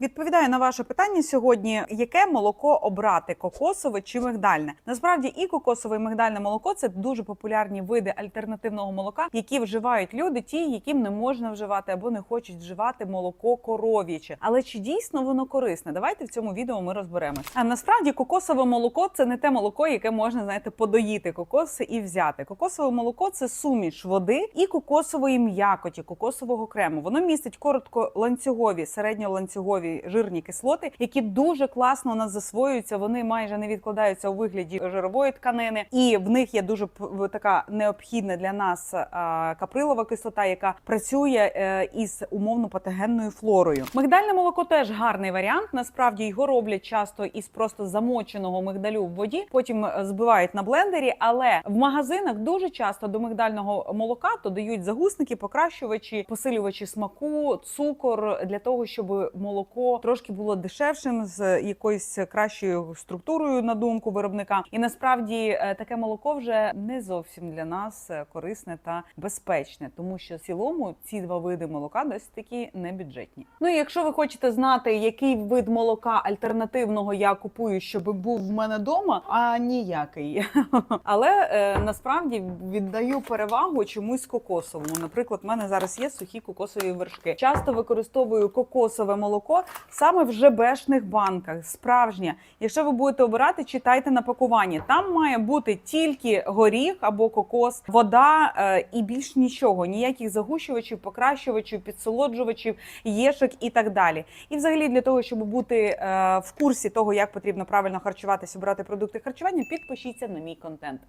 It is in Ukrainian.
Відповідаю на ваше питання сьогодні: яке молоко обрати кокосове чи мигдальне? Насправді і кокосове і мигдальне молоко це дуже популярні види альтернативного молока, які вживають люди, ті, яким не можна вживати або не хочуть вживати молоко коров'яче. Але чи дійсно воно корисне? Давайте в цьому відео ми розберемось. А насправді кокосове молоко це не те молоко, яке можна знаєте подоїти кокоси і взяти. Кокосове молоко це суміш води і кокосової м'якоті, кокосового крему. Воно містить коротколанцюгові, середньоланцюгові жирні кислоти, які дуже класно у нас засвоюються. Вони майже не відкладаються у вигляді жирової тканини, і в них є дуже така необхідна для нас каприлова кислота, яка працює е, із умовно патогенною флорою. Мигдальне молоко теж гарний варіант. Насправді його роблять часто із просто замоченого мигдалю в воді, потім е, збивають на блендері. Але в магазинах дуже часто до мигдального молока додають загусники, покращувачі, посилювачі смаку, цукор для того, щоб молоко трошки було дешевшим з якоюсь кращою структурою на думку виробника. І насправді е, таке молоко вже не зовсім для нас е, корисне та безпечне, тому що в цілому ці два види молока досить такі небюджетні. Ну і якщо ви хочете знати, який вид молока альтернативного я купую, щоб був в мене вдома, а ніякий. Але е, насправді віддаю перевагу чомусь кокосовому. Наприклад, в мене зараз є сухі кокосові вершки. Часто використовую кокосове молоко саме в ЖБшних банках. Справжнє. Якщо ви будете обирати, читайте на пакуванні. Там має бути тільки горіх або кокос, вода е, і більш нічого. Ніяких загущувачів, покращувачів, підсолоджувачів, єшок і так далі. І взагалі для того, щоб бути е, в курсі того, як потрібно правильно харчуватися, обирати продукти харчування, підпишіться на мій контент.